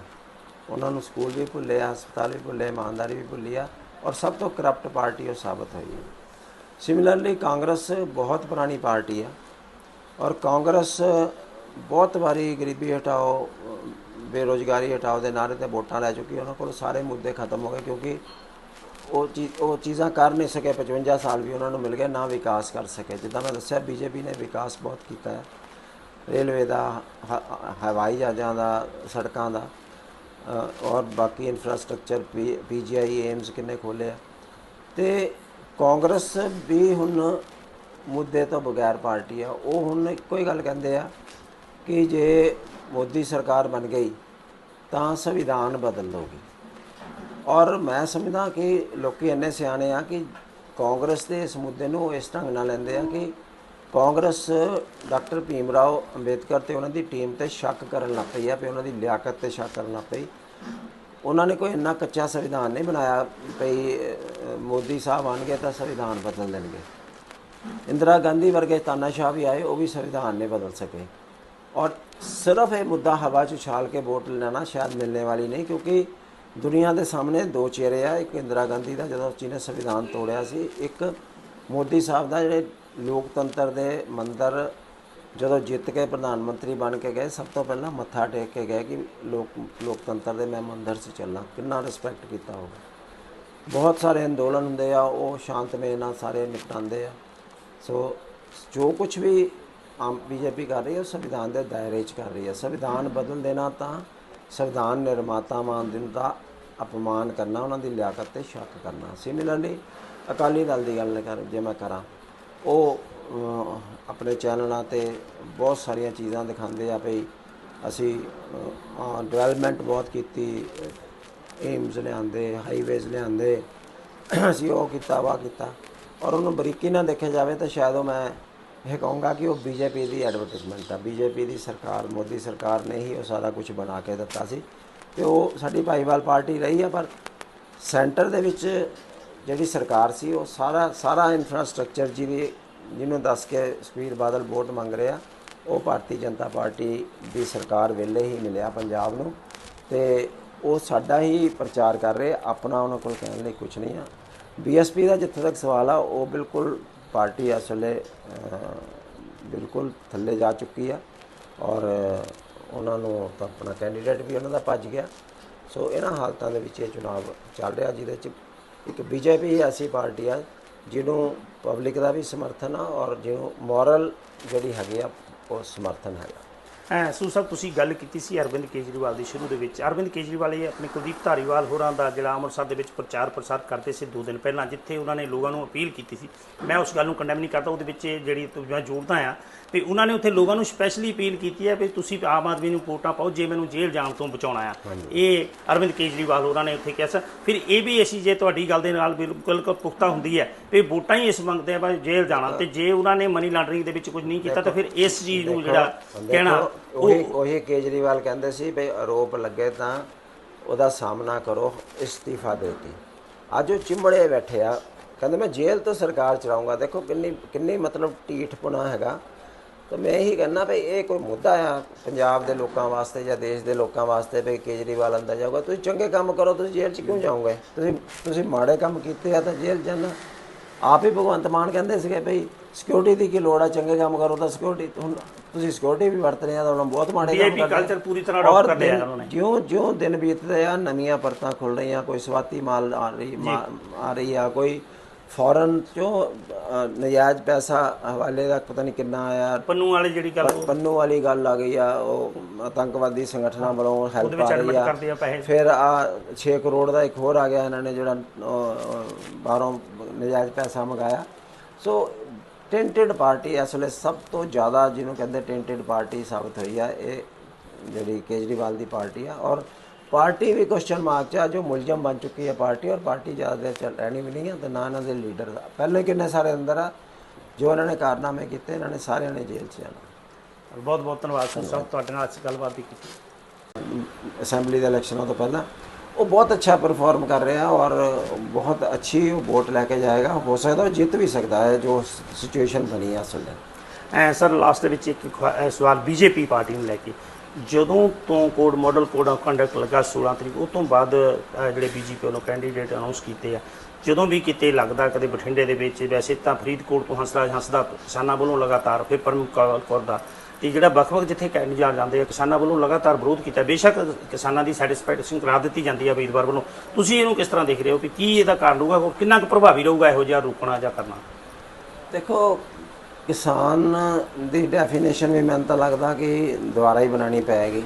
ਉਹਨਾਂ ਨੂੰ ਸਕੂਲ ਵੀ ਭੁੱਲੇ ਆ, ਹਸਪਤਾਲ ਵੀ ਭੁੱਲੇ, ਇਮਾਨਦਾਰੀ ਵੀ ਭੁੱਲੀ ਆ ਔਰ ਸਭ ਤੋਂ ਕਰਪਟ ਪਾਰਟੀ ਉਹ ਸਾਬਤ ਹੋਈ ਹੈ। ਸਿਮਿਲਰਲੀ ਕਾਂਗਰਸ ਬਹੁਤ ਪੁਰਾਣੀ ਪਾਰਟੀ ਆ ਔਰ ਕਾਂਗਰਸ ਬਹੁਤ ਵਾਰੀ ਗਰੀਬੀ ਹਟਾਓ, ਬੇਰੋਜ਼ਗਾਰੀ ਹਟਾਓ ਦੇ ਨਾਅਰੇ ਤੇ ਵੋਟਾਂ ਲੈ ਚੁੱਕੀ ਉਹਨਾਂ ਕੋਲ ਸਾਰੇ ਮੁੱਦੇ ਖਤਮ ਹੋ ਗਏ ਕਿਉਂਕਿ ਉਹ ਚੀਜ਼ ਉਹ ਚੀਜ਼ਾਂ ਕਰ ਨਹੀਂ ਸਕੇ 55 ਸਾਲ ਵੀ ਉਹਨਾਂ ਨੂੰ ਮਿਲ ਗਏ, ਨਾ ਵਿਕਾਸ ਕਰ ਸਕੇ। ਜਿੱਦਾਂ ਮੈਂ ਦੱਸਿਆ, ਬੀਜੇਪੀ ਨੇ ਵਿਕਾਸ ਬਹੁਤ ਕੀਤਾ ਹੈ। ਰੇਲਵੇ ਦਾ ਹਵਾਈ ਜਹਾਜ਼ਾਂ ਦਾ, ਸੜਕਾਂ ਦਾ। ਔਰ ਬਾਕੀ ਇਨਫਰਾਸਟ੍ਰਕਚਰ ਪੀਜੀਆਈ ਏਮਸ ਕਿੰਨੇ ਖੋਲੇ ਆ। ਤੇ ਕਾਂਗਰਸ ਵੀ ਹੁਣ ਮੁੱਦੇ ਤੋਂ ਬਗੈਰ ਪਾਰਟੀ ਆ। ਉਹ ਹੁਣ ਇੱਕੋ ਹੀ ਗੱਲ ਕਹਿੰਦੇ ਆ ਕਿ ਜੇ ਮੋਦੀ ਸਰਕਾਰ ਬਣ ਗਈ, ਤਾਂ ਸੰਵਿਧਾਨ ਬਦਲ ਦੋਗੀ ਔਰ ਮੈਂ ਸਮਝਦਾ ਕਿ ਲੋਕੀ ਇੰਨੇ ਸਿਆਣੇ ਆ ਕਿ ਕਾਂਗਰਸ ਦੇ ਇਸ ਮੁੱਦੇ ਨੂੰ ਇਸ ਢੰਗ ਨਾਲ ਲੈਂਦੇ ਆ ਕਿ ਕਾਂਗਰਸ ਡਾਕਟਰ ਭੀਮ ਰਾਓ ਅੰਬੇਦਕਰ ਤੇ ਉਹਨਾਂ ਦੀ ਟੀਮ ਤੇ ਸ਼ੱਕ ਕਰਨ ਲੱਗ ਪਈ ਆ ਵੀ ਉਹਨਾਂ ਦੀ ਲਿਆਕਤ ਤੇ ਸ਼ੱਕ ਕਰਨ ਲੱਗ ਪਈ। ਉਹਨਾਂ ਨੇ ਕੋਈ ਇੰਨਾ ਕੱਚਾ ਸੰਵਿਧਾਨ ਨਹੀਂ ਬਣਾਇਆ ਭਈ ਮੋਦੀ ਸਾਹਿਬ ਆਣਗੇ ਤਾਂ ਸੰਵਿਧਾਨ ਬਦਲ ਦੇਣਗੇ। ਇੰਦਰਾ ਗਾਂਧੀ ਵਰਗੇ ਤਾਨਾਸ਼ਾਹ ਵੀ ਆਏ, ਉਹ ਵੀ ਸੰਵਿਧਾਨ ਨਹੀਂ ਬਦਲ ਸਕੇ। ਔਰ ਸਿਰਫ ਇਹ ਮੁੱਦਾ ਹਵਾ 'ਚ ਉਛਾਲ ਕੇ ਵੋਟ ਲੈਣਾ ਸ਼ਾਇਦ ਮਿਲਣੇ ਵਾਲੀ ਨਹੀਂ, ਕਿਉਂਕਿ ਦੁਨੀਆ ਦੇ ਸਾਹਮਣੇ ਦੋ ਚਿਹਰੇ ਆ, ਇੱਕ ਇੰਦਰਾ ਗਾਂਧੀ ਦਾ ਜਦੋਂ ਜਿਹਨੇ ਸੰਵਿਧਾਨ ਤੋੜਿਆ ਸੀ, ਇੱਕ ਮੋਦੀ ਸਾਹਿਬ ਦਾ ਜਿਹੜੇ ਲੋਕਤੰਤਰ ਦੇ ਮੰਦਰ ਜਦੋਂ ਜਿੱਤ ਕੇ ਪ੍ਰਧਾਨ ਮੰਤਰੀ ਬਣ ਕੇ ਗਏ, ਸਭ ਤੋਂ ਪਹਿਲਾਂ ਮੱਥਾ ਟੇਕ ਕੇ ਗਏ ਕਿ ਲੋਕ, ਲੋਕਤੰਤਰ ਦੇ ਮੈਂ ਮੰਦਰ 'ਚ ਚੱਲਾਂ। ਕਿੰਨਾ ਰਿਸਪੈਕਟ ਕੀਤਾ ਹੋਗਾ ਬਹੁਤ ਸਾਰੇ ਅੰਦੋਲਨ ਹੁੰਦੇ ਆ, ਉਹ ਸ਼ਾਂਤਮਈ ਨਾਲ ਸਾਰੇ ਨਿਪਟਾਉਂਦੇ ਆ। ਸੋ ਜੋ ਕੁਝ ਵੀ ਆਮ ਬੀਜੇਪੀ ਕਰ ਰਹੀ ਹੈ, ਉਹ ਸੰਵਿਧਾਨ ਦੇ ਦਾਇਰੇ 'ਚ ਕਰ ਰਹੀ ਹੈ। ਸੰਵਿਧਾਨ ਬਦਲ ਦੇਣਾ ਤਾਂ ਸੰਵਿਧਾਨ ਨਿਰਮਾਤਾਵਾਂ ਦਿਨ ਦਾ ਅਪਮਾਨ ਕਰਨਾ, ਉਹਨਾਂ ਦੀ ਲਿਆਕਤ ਤੇ ਸ਼ੱਕ ਕਰਨਾ। ਸਿਮਿਲਰਲੀ ਅਕਾਲੀ ਦਲ ਦੀ ਗੱਲ ਕਰ ਜੇ ਮੈਂ ਕਰਾਂ ਉਹ ਆਪਣੇ ਚੈਨਲਾਂ ਤੇ ਬਹੁਤ ਸਾਰੀਆਂ ਚੀਜ਼ਾਂ ਦਿਖਾਉਂਦੇ ਆ ਭਈ ਅਸੀਂ ਡਿਵੈਲਪਮੈਂਟ ਬਹੁਤ ਕੀਤੀ ਏਮਸ ਲਿਆਂਦੇ ਹਾਈਵੇਜ਼ ਲਿਆਂਦੇ, ਅਸੀਂ ਉਹ ਕੀਤਾ ਵਾ ਕੀਤਾ। ਔਰ ਉਹਨੂੰ ਬਰੀਕੀ ਨਾਲ ਦੇਖਿਆ ਜਾਵੇ ਤਾਂ ਸ਼ਾਇਦ ਉਹ ਮੈਂ ਇਹ ਕਹੂੰਗਾ ਕਿ ਉਹ ਬੀਜੇਪੀ ਦੀ ਐਡਵਰਟਾਈਜ਼ਮੈਂਟ ਆ। ਬੀਜੇਪੀ ਦੀ ਸਰਕਾਰ, ਮੋਦੀ ਸਰਕਾਰ ਨੇ ਹੀ ਉਹ ਸਾਰਾ ਕੁਝ ਬਣਾ ਕੇ ਦਿੱਤਾ ਸੀ। ਤੇ ਉਹ ਸਾਡੀ ਭਾਈਵਾਲ ਪਾਰਟੀ ਰਹੀ ਆ, ਪਰ ਸੈਂਟਰ ਦੇ ਵਿੱਚ ਜਿਹੜੀ ਸਰਕਾਰ ਸੀ, ਉਹ ਸਾਰਾ ਸਾਰਾ ਇਨਫਰਾਸਟ੍ਰਕਚਰ ਜਿਹਦੀ, ਜਿਹਨੂੰ ਦੱਸ ਕੇ ਸੁਖਬੀਰ ਬਾਦਲ ਵੋਟ ਮੰਗ ਰਿਹਾ ਉਹ ਭਾਰਤੀ ਜਨਤਾ ਪਾਰਟੀ ਦੀ ਸਰਕਾਰ ਵੇਲੇ ਹੀ ਮਿਲਿਆ ਪੰਜਾਬ ਨੂੰ ਤੇ ਉਹ ਸਾਡਾ ਹੀ ਪ੍ਰਚਾਰ ਕਰ ਰਹੇ, ਆਪਣਾ ਉਹਨਾਂ ਕੋਲ ਕਹਿਣ ਲਈ ਕੁਝ ਨਹੀਂ ਆ। ਬੀਐਸਪੀ ਦਾ ਜਿੱਥੇ ਤੱਕ ਸਵਾਲ ਆ, ਉਹ ਬਿਲਕੁਲ ਪਾਰਟੀ ਇਸ ਵੇਲੇ ਬਿਲਕੁਲ ਥੱਲੇ ਜਾ ਚੁੱਕੀ ਆ ਔਰ ਉਹਨਾਂ ਨੂੰ ਤਾਂ ਆਪਣਾ ਕੈਂਡੀਡੇਟ ਵੀ ਉਹਨਾਂ ਦਾ ਭੱਜ ਗਿਆ। ਸੋ ਇਹਨਾਂ ਹਾਲਤਾਂ ਦੇ ਵਿੱਚ ਇਹ ਚੁਣਾਵ ਚੱਲ ਰਿਹਾ, ਜਿਹਦੇ ਚ ਇੱਕ ਬੀਜੇਪੀ ਐਸੀ ਪਾਰਟੀ ਆ, ਜਿਹਨੂੰ ਪਬਲਿਕ ਦਾ ਵੀ ਸਮਰਥਨ ਆ ਔਰ ਜਿਹਨੂੰ ਮੋਰਲ ਜਿਹੜੀ ਹੈਗੀ ਆ, ਉਹ ਸਮਰਥਨ ਹੈਗਾ। ਸੂ ਸਾਹਿਬ ਤੁਸੀਂ ਗੱਲ ਕੀਤੀ ਸੀ ਅਰਵਿੰਦ ਕੇਜਰੀਵਾਲ ਦੀ ਸ਼ੁਰੂ ਦੇ ਵਿੱਚ। ਅਰਵਿੰਦ ਕੇਜਰੀਵਾਲ ਇਹ ਆਪਣੇ ਕੁਲਦੀਪ ਧਾਰੀਵਾਲ ਹੋਰਾਂ ਦਾ ਜਿਹੜਾ ਅੰਮ੍ਰਿਤਸਰ ਦੇ ਵਿੱਚ ਪ੍ਰਚਾਰ ਪ੍ਰਸਾਰ ਕਰਦੇ ਸੀ ਦੋ ਦਿਨ ਪਹਿਲਾਂ ਜਿੱਥੇ ਉਹਨਾਂ ਨੇ ਲੋਕਾਂ ਨੂੰ ਅਪੀਲ ਕੀਤੀ ਸੀ। ਮੈਂ ਉਸ ਗੱਲ ਨੂੰ ਕੰਡੈਮ ਨਹੀਂ ਕਰਦਾ ਉਹਦੇ ਵਿੱਚ ਜਿਹੜੀ ਮੈਂ ਜੋੜਦਾ ਆ ਵੀ ਉਹਨਾਂ ਨੇ ਉੱਥੇ ਲੋਕਾਂ ਨੂੰ ਸਪੈਸ਼ਲੀ ਅਪੀਲ ਕੀਤੀ ਹੈ ਵੀ ਤੁਸੀਂ ਆਮ ਆਦਮੀ ਨੂੰ ਵੋਟਾਂ ਪਾਓ ਜੇ ਮੈਨੂੰ ਜੇਲ੍ਹ ਜਾਣ ਤੋਂ ਬਚਾਉਣਾ ਆ। ਇਹ ਅਰਵਿੰਦ ਕੇਜਰੀਵਾਲ ਹੋਰਾਂ ਨੇ ਉੱਥੇ ਕਿਹਾ ਸੀ। ਫਿਰ ਇਹ ਵੀ ਅਸੀਂ ਜੇ ਤੁਹਾਡੀ ਗੱਲ ਦੇ ਨਾਲ ਬਿਲਕੁਲ ਪੁਖਤਾ ਹੁੰਦੀ ਹੈ ਵੀ ਵੋਟਾਂ ਹੀ ਇਸ ਮੰਗਦੇ ਆ ਵੀ ਜੇਲ੍ਹ ਜਾਣਾ ਤੇ ਜੇ ਉਹਨਾਂ ਨੇ ਮਨੀ ਲਾਂਡਰਿੰਗ ਦੇ ਵਿੱਚ ਕੁਝ ਨਹੀਂ ਕੀਤਾ ਤਾਂ ਫਿਰ ਇਸ ਚੀਜ਼ ਨੂੰ ਜਿਹੜਾ ਕਹਿਣਾ ਉਹੀ ਉਹੀ ਕੇਜਰੀਵਾਲ ਕਹਿੰਦੇ ਸੀ ਵੀ ਆਰੋਪ ਲੱਗੇ ਤਾਂ ਉਹਦਾ ਸਾਹਮਣਾ ਕਰੋ ਇਸਤੀਫਾ ਦੇ ਕੇ ਅੱਜ ਉਹ ਚਿੰਬੜੇ ਬੈਠੇ ਆ। ਕਹਿੰਦੇ ਮੈਂ ਜੇਲ੍ਹ ਤੋਂ ਸਰਕਾਰ ਚਲਾਉਂਗਾ ਦੇਖੋ ਕਿੰਨੀ ਕਿੰਨੀ ਮਤਲਬ ਢੀਠਪੁਣਾ ਹੈਗਾ। ਤਾਂ ਮੈਂ ਇਹੀ ਕਹਿੰਦਾ ਵੀ ਇਹ ਕੋਈ ਮੁੱਦਾ ਆ ਪੰਜਾਬ ਦੇ ਲੋਕਾਂ ਵਾਸਤੇ ਜਾਂ ਦੇਸ਼ ਦੇ ਲੋਕਾਂ ਵਾਸਤੇ ਵੀ ਕੇਜਰੀਵਾਲ ਅੰਦਰ ਜਾਊਗਾ। ਤੁਸੀਂ ਚੰਗੇ ਕੰਮ ਕਰੋ ਤੁਸੀਂ ਜੇਲ੍ਹ 'ਚ ਕਿਉਂ ਜਾਓਗੇ? ਤੁਸੀਂ ਤੁਸੀਂ ਮਾੜੇ ਕੰਮ ਕੀਤੇ ਆ ਤਾਂ ਜੇਲ੍ਹ ਜਾਣਾ। ਆਪ ਹੀ ਭਗਵੰਤ ਮਾਨ ਕਹਿੰਦੇ ਸੀਗੇ ਭਈ ਸਿਕਿਉਰਿਟੀ ਦੀ ਕੀ ਲੋੜ ਆ ਚੰਗੇ ਕੰਮ ਕਰੋ ਤਾਂ ਸਿਕਿਉਰਿਟੀ ਹੁਣ ਤੁਸੀਂ ਸਿਕਿਉਰਿਟੀ ਵੀ ਵਰਤ ਰਹੇ ਆ ਤਾਂ ਉਹਨਾਂ ਬਹੁਤ ਮਾੜੇ ਕੰਮ ਕਰਦੇ ਆ। ਪੂਰੀ ਤਰ੍ਹਾਂ adopt ਕਰ ਲਿਆ ਉਹਨਾਂ ਨੇ। ਜਿਉਂ ਜਿਉਂ ਦਿਨ ਬੀਤਦੇ ਆ ਨਵੀਆਂ ਪਰਤਾਂ ਖੁੱਲ ਰਹੀਆਂ ਕੋਈ ਸਵਾਤੀ ਮਾਲ ਆ ਰਹੀ ਆ ਰਹੀ ਆ ਕੋਈ ਫੌਰਨ ਚੋਂ ਨਜਾਇਜ਼ ਪੈਸਾ ਹਵਾਲੇ ਦਾ ਪਤਾ ਨਹੀਂ ਕਿੰਨਾ ਆਇਆ। ਪੰਨੂ ਵਾਲੀ ਜਿਹੜੀ ਗੱਲ ਪੰਨੂ ਵਾਲੀ ਗੱਲ ਆ ਗਈ ਆ ਉਹ ਆਤੰਕਵਾਦੀ ਸੰਗਠਨਾਂ ਵੱਲੋਂ ਉਹਦੇ ਹੈਲਪ ਵਿੱਚ ਆ ਰਹੀ ਐਡਮਿਟ ਆ। ਕਰਦੇ ਆ ਪੈਸੇ। ਫਿਰ ਆ 6 ਕਰੋੜ ਦਾ ਇੱਕ ਹੋਰ ਆ ਗਿਆ ਇਹਨਾਂ ਨੇ ਜਿਹੜਾ ਅਹ, ਅਹ, ਬਾਹਰੋਂ ਨਜਾਇਜ਼ ਪੈਸਾ ਮੰਗਾਇਆ। ਸੋ ਟੈਂਟਡ ਪਾਰਟੀ ਇਸ ਵੇਲੇ ਸਭ ਤੋਂ ਜ਼ਿਆਦਾ ਜਿਹਨੂੰ ਕਹਿੰਦੇ ਟੈਂਟਡ ਪਾਰਟੀ ਸਾਬਤ ਹੋਈ ਆ ਇਹ ਜਿਹੜੀ ਕੇਜਰੀਵਾਲ ਦੀ ਪਾਰਟੀ ਆ। ਔਰ ਪਾਰਟੀ ਵੀ ਕੁਐਸਚਨ ਮਾਰਕ 'ਚ ਆ ਜੋ ਮੁਲਜ਼ਮ ਬਣ ਚੁੱਕੀ ਹੈ ਪਾਰਟੀ ਔਰ ਪਾਰਟੀ ਜ਼ਿਆਦਾ ਦੇਰ ਚੱਲ ਰਹਿਣੀ ਵੀ ਨਹੀਂ ਹੈ ਤੇ ਨਾ ਇਹਨਾਂ ਦੇ ਲੀਡਰ ਦਾ। ਪਹਿਲੇ ਕਿੰਨੇ ਸਾਰੇ ਅੰਦਰ ਆ ਜੋ ਇਹਨਾਂ ਨੇ ਕਾਰਨਾਮੇ ਕੀਤੇ ਇਹਨਾਂ ਨੇ ਸਾਰਿਆਂ ਨੇ ਜੇਲ੍ਹ 'ਚ ਜਾਣਾ। ਬਹੁਤ ਬਹੁਤ ਧੰਨਵਾਦ ਸਰ ਸਾਹਿਬ ਤੁਹਾਡੇ ਨਾਲ ਇਸ ਗੱਲਬਾਤ ਕੀਤੀ। ਅਸੈਂਬਲੀ ਦੇ ਇਲੈਕਸ਼ਨਾਂ ਤੋਂ ਪਹਿਲਾਂ ਉਹ ਬਹੁਤ ਅੱਛਾ ਪਰਫਾਰਮ ਕਰ ਰਿਹਾ ਔਰ ਬਹੁਤ ਅੱਛੀ ਉਹ ਵੋਟ ਲੈ ਕੇ ਜਾਏਗਾ। ਹੋ ਸਕਦਾ ਉਹ ਜਿੱਤ ਵੀ ਸਕਦਾ ਹੈ ਜੋ ਸਿਚੁਏਸ਼ਨ ਬਣੀ ਹੈ ਅਸਲ ਵਿੱਚ ਸਰ ਲਾਸਟ ਦੇ ਵਿੱਚ ਇੱਕ ਸਵਾਲ ਬੀਜੇਪੀ ਪਾਰਟੀ ਨੂੰ ਲੈ ਕੇ। ਜਦੋਂ ਤੋਂ code model code of conduct ਲੱਗਾ 16 ਤਰੀਕ ਉਹ ਤੋਂ ਬਾਅਦ ਅਹ, ਜਿਹੜੇ ਬੀਜੇਪੀ ਵੱਲੋਂ ਕੈਂਡੀਡੇਟ ਅਨਾਉਂਸ ਕੀਤੇ ਆ। ਜਦੋਂ ਵੀ ਕਿਤੇ ਲੱਗਦਾ ਕਦੇ ਬਠਿੰਡੇ ਦੇ ਵਿੱਚ ਵੈਸੇ ਤਾਂ ਫਰੀਦਕੋਟ ਤੋਂ ਹੰਸਰਾਜ ਹੰਸਦਾ ਕਿਸਾਨਾਂ ਵੱਲੋਂ ਲਗਾਤਾਰ ਫਿਰ ਪਰਮ ਕੌਰ ਕੌਰ ਦਾ। ਤੇ ਜਿਹੜਾ ਵੱਖ-ਵੱਖ ਜਿੱਥੇ ਕੈਂਡੀਡੇਟ ਜਾਂਦੇ ਆ ਕਿਸਾਨਾਂ ਵੱਲੋਂ ਲਗਾਤਾਰ ਵਿਰੋਧ ਕੀਤਾ। ਬੇਸ਼ੱਕ ਕਿਸਾਨਾਂ ਦੀ ਸੈਟੀਸਫੈਕਸ਼ਨ ਕਰਾ ਦਿੱਤੀ ਜਾਂਦੀ ਆ ਉਮੀਦਵਾਰ ਵੱਲੋਂ। ਤੁਸੀਂ ਇਹਨੂੰ ਕਿਸ ਤਰ੍ਹਾਂ ਦੇਖ ਰਹੇ ਹੋ ਕਿ ਕੀ ਇਹਦਾ ਕਾਰਨ ਹੋਊਗਾ ਉਹ ਕਿੰਨਾ ਕੁ ਪ੍ਰਭਾਵੀ ਰਹੂਗਾ ਇਹੋ ਜਿਹਾ ਰੋਕਣਾ ਜਾਂ ਕਰਨਾ? ਦੇਖੋ ਕਿਸਾਨ ਦੀ ਡੈਫੀਨੇਸ਼ਨ ਵੀ ਮੈਨੂੰ ਤਾਂ ਲੱਗਦਾ ਕਿ ਦੁਬਾਰਾ ਹੀ ਬਣਾਉਣੀ ਪਏਗੀ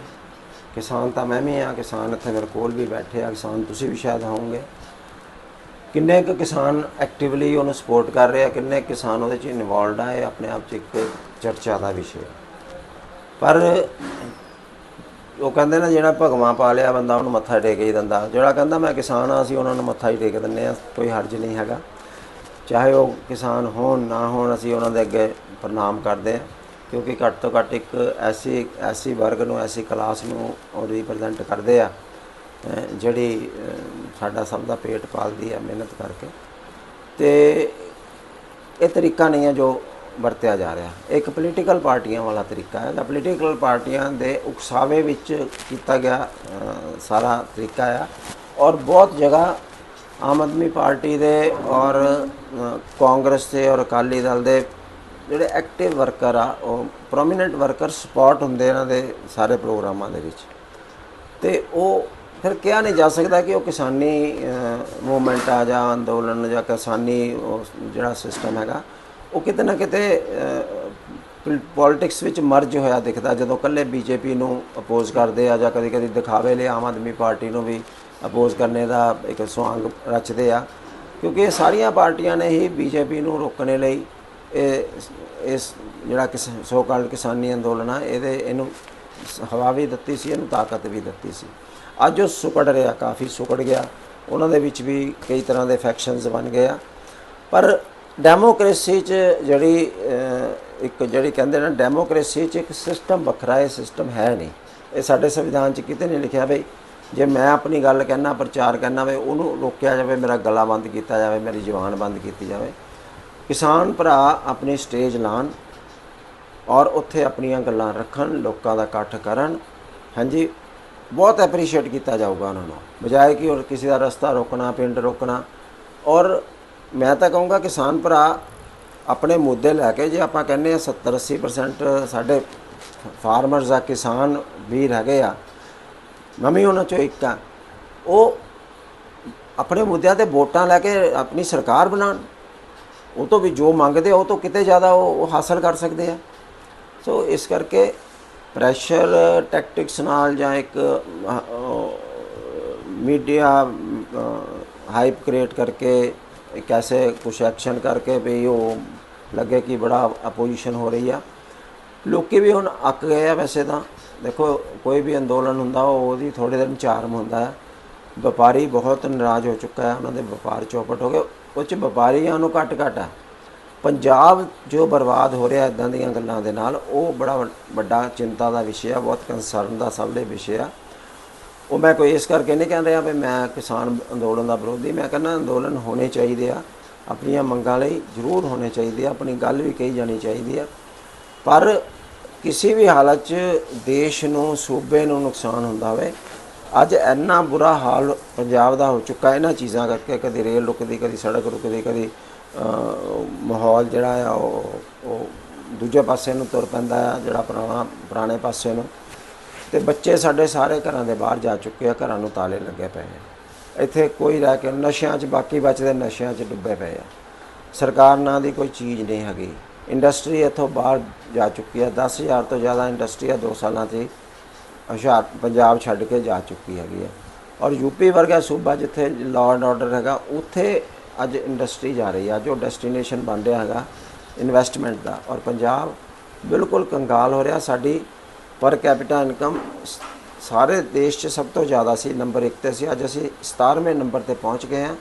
ਕਿਸਾਨ ਤਾਂ ਮੈਂ ਵੀ ਆ ਕਿਸਾਨ ਇੱਥੇ ਮੇਰੇ ਕੋਲ ਵੀ ਬੈਠੇ ਆ, ਕਿਸਾਨ ਤੁਸੀਂ ਵੀ ਸ਼ਾਇਦ ਹੋਵੋਗੇ। ਕਿੰਨੇ ਕੁ ਕਿਸਾਨ ਐਕਟਿਵਲੀ ਉਹਨੂੰ ਸਪੋਰਟ ਕਰ ਰਹੇ ਆ, ਕਿੰਨੇ ਕਿਸਾਨ ਉਹਦੇ ਚ ਇਨਵੋਲਡ ਆ, ਇਹ ਆਪਣੇ ਆਪ ਚ ਇੱਕ ਚਰਚਾ ਦਾ ਵਿਸ਼ੇ ਹੈ। ਪਰ ਉਹ ਕਹਿੰਦੇ ਨਾ ਜਿਹੜਾ ਭਗਵਾਂ ਪਾ ਲਿਆ ਬੰਦਾ, ਉਹਨੂੰ ਮੱਥਾ ਟੇਕ ਹੀ ਦਿੰਦਾ। ਜਿਹੜਾ ਕਹਿੰਦਾ ਮੈਂ ਕਿਸਾਨ ਆ, ਅਸੀਂ ਉਹਨਾਂ ਨੂੰ ਮੱਥਾ ਹੀ ਟੇਕ ਦਿੰਦੇ ਆ, ਕੋਈ ਹਰਜ ਨਹੀਂ ਹੈਗਾ। ਚਾਹੇ ਉਹ ਕਿਸਾਨ ਹੋਣ, ਨਾ ਹੋਣ, ਅਸੀਂ ਉਹਨਾਂ ਦੇ ਅੱਗੇ ਪ੍ਰਣਾਮ ਕਰਦੇ ਹਾਂ, ਕਿਉਂਕਿ ਘੱਟ ਤੋਂ ਘੱਟ ਇੱਕ ਐਸੀ ਐਸੀ ਵਰਗ ਨੂੰ, ਐਸੀ ਕਲਾਸ ਨੂੰ ਉਹ ਰਿਪਰੈਜ਼ੈਂਟ ਕਰਦੇ ਆ ਜਿਹੜੀ ਸਾਡਾ ਸਭ ਦਾ ਪੇਟ ਪਾਲਦੀ ਆ ਮਿਹਨਤ ਕਰਕੇ। ਤੇ ਇਹ ਤਰੀਕਾ ਨਹੀਂ ਹੈ ਜੋ ਵਰਤਿਆ ਜਾ ਰਿਹਾ। ਇੱਕ ਪੋਲੀਟੀਕਲ ਪਾਰਟੀਆਂ ਵਾਲਾ ਤਰੀਕਾ ਹੈ। ਜਾਂ ਪੋਲੀਟੀਕਲ ਪਾਰਟੀਆਂ ਦੇ ਉਕਸਾਵੇ ਵਿੱਚ ਕੀਤਾ ਗਿਆ ਸਾਰਾ ਤਰੀਕਾ ਆ। ਔਰ ਬਹੁਤ ਜਗ੍ਹਾ ਆਮ ਆਦਮੀ ਪਾਰਟੀ ਦੇ ਔਰ ਕਾਂਗਰਸ ਦੇ ਔਰ ਅਕਾਲੀ ਦਲ ਦੇ ਜਿਹੜੇ ਐਕਟਿਵ ਵਰਕਰ ਆ, ਉਹ ਪ੍ਰੋਮਿਨੈਂਟ ਵਰਕਰ ਸਪੋਰਟ ਹੁੰਦੇ ਇਹਨਾਂ ਦੇ ਸਾਰੇ ਪ੍ਰੋਗਰਾਮਾਂ ਦੇ ਵਿੱਚ। ਤੇ ਉਹ ਫਿਰ ਕਿਹਾ ਨਹੀਂ ਜਾ ਸਕਦਾ ਕਿ ਉਹ ਕਿਸਾਨੀ ਮੂਵਮੈਂਟ ਆ ਜਾਂ ਅੰਦੋਲਨ ਜਾਂ ਕਿਸਾਨੀ ਉਹ ਜਿਹੜਾ ਸਿਸਟਮ ਹੈਗਾ, ਉਹ ਕਿਤੇ ਨਾ ਕਿਤੇ ਪੋਲਿਟਿਕਸ ਵਿੱਚ ਮਰਜ ਹੋਇਆ ਦਿਖਦਾ। ਜਦੋਂ ਕੱਲੇ ਬੀਜੇਪੀ ਨੂੰ ਅਪੋਜ਼ ਕਰਦੇ ਆ ਜਾਂ ਕਦੀ-ਕਦੀ ਦਿਖਾਵੇ ਲਈ ਆਮ ਆਦਮੀ ਪਾਰਟੀ ਨੂੰ ਵੀ ਅਪੋਜ਼ ਕਰਨੇ ਦਾ ਇੱਕ ਸਵਾਂਗ ਰਚਦੇ ਆ, ਕਿਉਂਕਿ ਇਹ ਸਾਰੀਆਂ ਪਾਰਟੀਆਂ ਨੇ ਹੀ ਬੀਜੇਪੀ ਨੂੰ ਰੋਕਣੇ ਲਈ ਇਹ ਇਸ ਜਿਹੜਾ ਕਿਸ ਸੋ ਕਾਲਡ ਕਿਸਾਨੀ ਅੰਦੋਲਨ ਆ, ਇਹਦੇ ਇਹਨੂੰ ਹਵਾ ਵੀ ਦਿੱਤੀ ਸੀ, ਇਹਨੂੰ ਤਾਕਤ ਵੀ ਦਿੱਤੀ ਸੀ। ਅੱਜ ਉਹ ਸੁਕੜ ਰਿਹਾ, ਕਾਫੀ ਸੁਕੜ ਗਿਆ। ਉਹਨਾਂ ਦੇ ਵਿੱਚ ਵੀ ਕਈ ਤਰ੍ਹਾਂ ਦੇ ਫੈਕਸ਼ਨਸ ਬਣ ਗਏ ਆ। ਪਰ ਡੈਮੋਕ੍ਰੇਸੀ 'ਚ ਜਿਹੜੀ ਇੱਕ ਜਿਹੜੀ ਕਹਿੰਦੇ ਨੇ ਡੈਮੋਕ੍ਰੇਸੀ 'ਚ ਇੱਕ ਸਿਸਟਮ ਵੱਖਰਾ ਹੈ ਸਿਸਟਮ ਹੈ ਨਹੀਂ। ਇਹ ਸਾਡੇ ਸੰਵਿਧਾਨ 'ਚ ਕਿਤੇ ਨਹੀਂ ਲਿਖਿਆ ਬਈ ਜੇ ਮੈਂ ਆਪਣੀ ਗੱਲ ਕਹਿਣਾ ਪ੍ਰਚਾਰ ਕਰਨਾ ਵੇ, ਉਹਨੂੰ ਰੋਕਿਆ ਜਾਵੇ, ਮੇਰਾ ਗਲਾ ਬੰਦ ਕੀਤਾ ਜਾਵੇ, ਮੇਰੀ ਜ਼ੁਬਾਨ ਬੰਦ ਕੀਤੀ ਜਾਵੇ। ਕਿਸਾਨ ਭਰਾ ਆਪਣੀ ਸਟੇਜ ਲਾਣ ਔਰ ਉੱਥੇ ਆਪਣੀਆਂ ਗੱਲਾਂ ਰੱਖਣ, ਲੋਕਾਂ ਦਾ ਇਕੱਠ ਕਰਨ। ਹਾਂਜੀ, ਬਹੁਤ ਐਪਰੀਸ਼ੀਏਟ ਕੀਤਾ ਜਾਊਗਾ ਉਹਨਾਂ ਨੂੰ। ਬਜਾਏ ਕਿ ਔਰ ਕਿਸੇ ਦਾ ਰਸਤਾ ਰੋਕਣਾ, ਪਿੰਡ ਰੋਕਣਾ। ਔਰ ਮੈਂ ਤਾਂ ਕਹੂੰਗਾ, ਕਿਸਾਨ ਭਰਾ ਆਪਣੇ ਮੁੱਦੇ ਲੈ ਕੇ, ਜੇ ਆਪਾਂ ਕਹਿੰਦੇ ਆ 70 80% ਸਾਡੇ ਫਾਰਮਰਸ ਆ, ਕਿਸਾਨ ਵੀਰ ਹੈਗੇ ਆ ਨਵੀਂ ਉਹਨਾਂ ਚੋਂ ਇੱਕ ਆ। ਉਹ ਆਪਣੇ ਮੁੱਦਿਆਂ ਤੇ ਵੋਟਾਂ ਲੈ ਕੇ ਆਪਣੀ ਸਰਕਾਰ ਬਣਾਉਣ। ਉਹ ਤੋਂ ਵੀ ਜੋ ਮੰਗਦੇ ਆ, ਉਹ ਤੋਂ ਕਿਤੇ ਜ਼ਿਆਦਾ ਉਹ ਉਹ ਹਾਸਲ ਕਰ ਸਕਦੇ ਆ। ਸੋ ਇਸ ਕਰਕੇ ਪ੍ਰੈਸ਼ਰ ਟੈਕਟਿਕਸ ਨਾਲ ਜਾਂ ਇੱਕ ਮੀਡੀਆ ਹਾਈਪ ਕ੍ਰੀਏਟ ਕਰਕੇ ਇੱਕ ਐਸੇ ਕੁਛ ਐਕਸ਼ਨ ਕਰਕੇ ਵੀ ਉਹ ਲੱਗੇ ਕਿ ਬੜਾ ਆਪੋਜੀਸ਼ਨ ਹੋ ਰਹੀ ਆ। ਲੋਕੀ ਵੀ ਹੁਣ ਅੱਕ ਗਏ ਆ ਵੈਸੇ ਤਾਂ। ਦੇਖੋ, ਕੋਈ ਵੀ ਅੰਦੋਲਨ ਹੁੰਦਾ ਉਹ ਉਹਦੀ ਥੋੜੇ ਦਿਨ ਚਾਰਮ ਹੁੰਦਾ। ਵਪਾਰੀ ਬਹੁਤ ਨਾਰਾਜ਼ ਹੋ ਚੁੱਕਾ ਹੈ, ਉਹਨਾਂ ਦੇ ਵਪਾਰ ਚੌਪਟ ਹੋ ਗਏ। ਉਹ ਚ ਵਪਾਰੀਆਂ ਨੂੰ ਘੱਟ ਘੱਟ ਹੈ ਪੰਜਾਬ ਜੋ ਬਰਬਾਦ ਹੋ ਰਿਹਾ ਇਦਾਂ ਦੀਆਂ ਗੱਲਾਂ ਦੇ ਨਾਲ, ਉਹ ਬੜਾ ਵੱਡ- ਵੱਡਾ ਚਿੰਤਾ ਦਾ ਵਿਸ਼ਾ, ਬਹੁਤ ਕੰਸਰਨ ਦਾ ਸਭ ਲਈ ਵਿਸ਼ਾ ਉਹ ਮੈਂ ਕੋਈ ਇਸ ਕਰਕੇ ਨਹੀਂ ਕਹਿ ਰਿਹਾ ਵੀ ਮੈਂ ਕਿਸਾਨ ਅੰਦੋਲਨ ਦਾ ਵਿਰੋਧੀ, ਮੈਂ ਕਹਿੰਦਾ ਅੰਦੋਲਨ ਹੋਣੇ ਚਾਹੀਦੇ ਆ। ਆਪਣੀਆਂ ਮੰਗਾਂ ਲਈ ਜ਼ਰੂਰ ਹੋਣੇ ਚਾਹੀਦੇ ਆ, ਆਪਣੀ ਗੱਲ ਵੀ ਕਹੀ ਜਾਣੀ ਚਾਹੀਦੀ ਆ। ਪਰ ਕਿਸੇ ਵੀ ਹਾਲਤ 'ਚ ਦੇਸ਼ ਨੂੰ, ਸੂਬੇ ਨੂੰ ਨੁਕਸਾਨ ਹੁੰਦਾ ਹੋਵੇ ਅੱਜ ਇੰਨਾ ਬੁਰਾ ਹਾਲ ਪੰਜਾਬ ਦਾ ਹੋ ਚੁੱਕਾ ਇਹਨਾਂ ਚੀਜ਼ਾਂ ਕਰਕੇ ਕਦੀ ਰੇਲ ਰੁਕਦੀ, ਕਦੀ ਸੜਕ ਰੁਕਦੀ, ਕਦੀ ਮਾਹੌਲ ਜਿਹੜਾ ਆ, ਉਹ ਉਹ ਦੂਜੇ ਪਾਸੇ ਨੂੰ ਤੁਰ ਪੈਂਦਾ ਆ, ਜਿਹੜਾ ਪੁਰਾਣਾ, ਪੁਰਾਣੇ ਪਾਸੇ ਨੂੰ। ਤੇ ਬੱਚੇ ਸਾਡੇ ਸਾਰੇ ਘਰਾਂ ਦੇ ਬਾਹਰ ਜਾ ਚੁੱਕੇ ਆ, ਘਰਾਂ ਨੂੰ ਤਾਲੇ ਲੱਗੇ ਪਏ ਆ। ਇੱਥੇ ਕੋਈ ਰਹਿ ਕੇ ਨਸ਼ਿਆਂ 'ਚ, ਬਾਕੀ ਬਚਦੇ ਨਸ਼ਿਆਂ 'ਚ ਡੁੱਬੇ ਪਏ ਆ। ਸਰਕਾਰ ਨਾਂ ਦੀ ਕੋਈ ਚੀਜ਼ ਨਹੀਂ ਹੈਗੀ। ਇੰਡਸਟਰੀ ਇੱਥੋਂ ਬਾਹਰ ਜਾ ਚੁੱਕੀ ਆ 10000 ਤੋਂ ਜ਼ਿਆਦਾ ਇੰਡਸਟਰੀ ਆ 2 ਸਾਲਾਂ 'ਚ ਹੀ ਹੁਸ਼ਿਆਰ ਪੰਜਾਬ ਛੱਡ ਕੇ ਜਾ ਚੁੱਕੀ ਹੈਗੀ ਹੈ। ਔਰ ਯੂਪੀ ਵਰਗਾ ਸੂਬਾ ਜਿੱਥੇ ਲਾਅ ਐਂਡ ਆਰਡਰ ਹੈਗਾ, ਉੱਥੇ ਅੱਜ ਇੰਡਸਟਰੀ ਜਾ ਰਹੀ ਆ ਜੋ ਡੈਸਟੀਨੇਸ਼ਨ ਬਣ ਰਿਹਾ ਹੈਗਾ ਇਨਵੈਸਟਮੈਂਟ ਦਾ। ਔਰ ਪੰਜਾਬ ਬਿਲਕੁਲ ਕੰਗਾਲ ਹੋ ਰਿਹਾ। ਸਾਡੀ ਪਰ ਕੈਪੀਟਾ ਇਨਕਮ ਸਾਰੇ ਦੇਸ਼ 'ਚ ਸਭ ਤੋਂ ਜ਼ਿਆਦਾ ਸੀ। ਨੰਬਰ 1 ਤੇ ਸੀ। ਅੱਜ ਅਸੀਂ 17ਵੇਂ ਨੰਬਰ ਤੇ ਪਹੁੰਚ ਗਏ ਹਾਂ।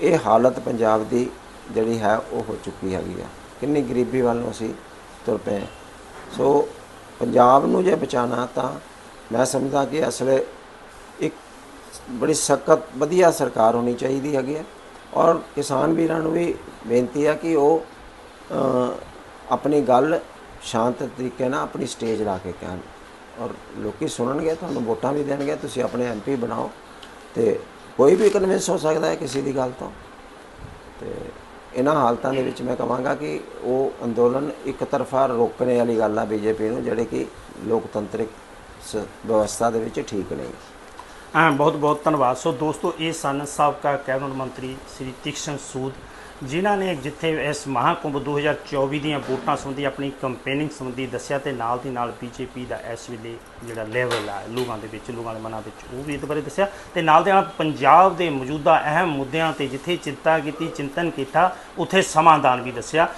ਇਹ ਹਾਲਤ ਪੰਜਾਬ ਦੀ ਜਿਹੜੀ ਹੈ, ਉਹ ਹੋ ਚੁੱਕੀ ਹੈਗੀ ਆ ਕਿੰਨੀ ਗਰੀਬੀ ਵੱਲ ਨੂੰ ਅਸੀਂ ਤੁਰ ਪਏ ਸੋ ਪੰਜਾਬ ਨੂੰ ਜੇ ਬਚਾਉਣਾ ਤਾਂ ਮੈਂ ਸਮਝਦਾ ਕਿ ਅਸਲੇ ਇੱਕ ਬੜੀ ਸਖਤ, ਵਧੀਆ ਸਰਕਾਰ ਹੋਣੀ ਚਾਹੀਦੀ ਹੈਗੀ ਹੈ। ਔਰ ਕਿਸਾਨ ਵੀਰਾਂ ਨੂੰ ਵੀ ਬੇਨਤੀ ਹੈ ਕਿ ਉਹ ਆਪਣੀ ਗੱਲ ਸ਼ਾਂਤ ਤਰੀਕੇ ਨਾਲ ਆਪਣੀ ਸਟੇਜ ਲਾ ਕੇ ਕਹਿਣ। ਔਰ ਲੋਕੀ ਸੁਣਨਗੇ, ਤੁਹਾਨੂੰ ਵੋਟਾਂ ਵੀ ਦੇਣਗੇ, ਤੁਸੀਂ ਆਪਣੇ ਐਮਪੀ ਬਣਾਓ ਤੇ ਕੋਈ ਵੀ ਕਨਵਿੰਸ ਹੋ ਸਕਦਾ ਹੈ ਕਿਸੇ ਦੀ ਗੱਲ ਤੋਂ। ਇਹਨਾਂ ਹਾਲਤਾਂ ਦੇ ਵਿੱਚ ਮੈਂ ਕਹਾਂਗਾ ਕਿ ਉਹ ਅੰਦੋਲਨ ਇੱਕ ਤਰਫਾ ਰੋਕਣੇ ਵਾਲੀ ਗੱਲ ਆ ਬੀਜੇਪੀ ਨੂੰ, ਜਿਹੜੇ ਕਿ ਲੋਕਤੰਤਰਿਕ ਸ- ਵਿਵਸਥਾ ਦੇ ਵਿੱਚ ਠੀਕ ਨਹੀਂ ਬਹੁਤ ਬਹੁਤ ਧੰਨਵਾਦ। ਸੋ ਦੋਸਤੋ, ਇਹ ਸਨ ਸਾਬਕਾ ਕੈਬਨਿਟ ਮੰਤਰੀ ਸ੍ਰੀ ਤੀਕਸ਼ਣ ਸੂਦ ਜਿਨ੍ਹਾਂ ਨੇ ਜਿੱਥੇ ਇਸ ਮਹਾਕੁੰਭ 2024 ਦੀਆਂ ਵੋਟਾਂ ਸੰਬੰਧੀ ਆਪਣੀ ਕੰਪੇਨਿੰਗ ਸੰਬੰਧੀ ਦੱਸਿਆ ਤੇ ਨਾਲ ਦੀ ਨਾਲ ਬੀਜੇਪੀ ਦਾ ਇਸ ਵੇਲੇ ਜਿਹੜਾ ਲੈਵਲ ਆ ਲੋਕਾਂ ਦੇ ਵਿੱਚ ਲੋਕਾਂ ਦੇ ਮਨਾਂ ਵਿੱਚ, ਉਹ ਵੀ ਇਹਦੇ ਬਾਰੇ ਦੱਸਿਆ। ਤੇ ਨਾਲ ਦੇ ਨਾਲ ਪੰਜਾਬ ਦੇ ਮੌਜੂਦਾ ਅਹਿਮ ਮੁੱਦਿਆਂ ਤੇ ਜਿੱਥੇ ਚਿੰਤਾ ਕੀਤੀ, ਚਿੰਤਨ ਕੀਤਾ, ਉੱਥੇ ਸਮਾਧਾਨ ਵੀ ਦੱਸਿਆ।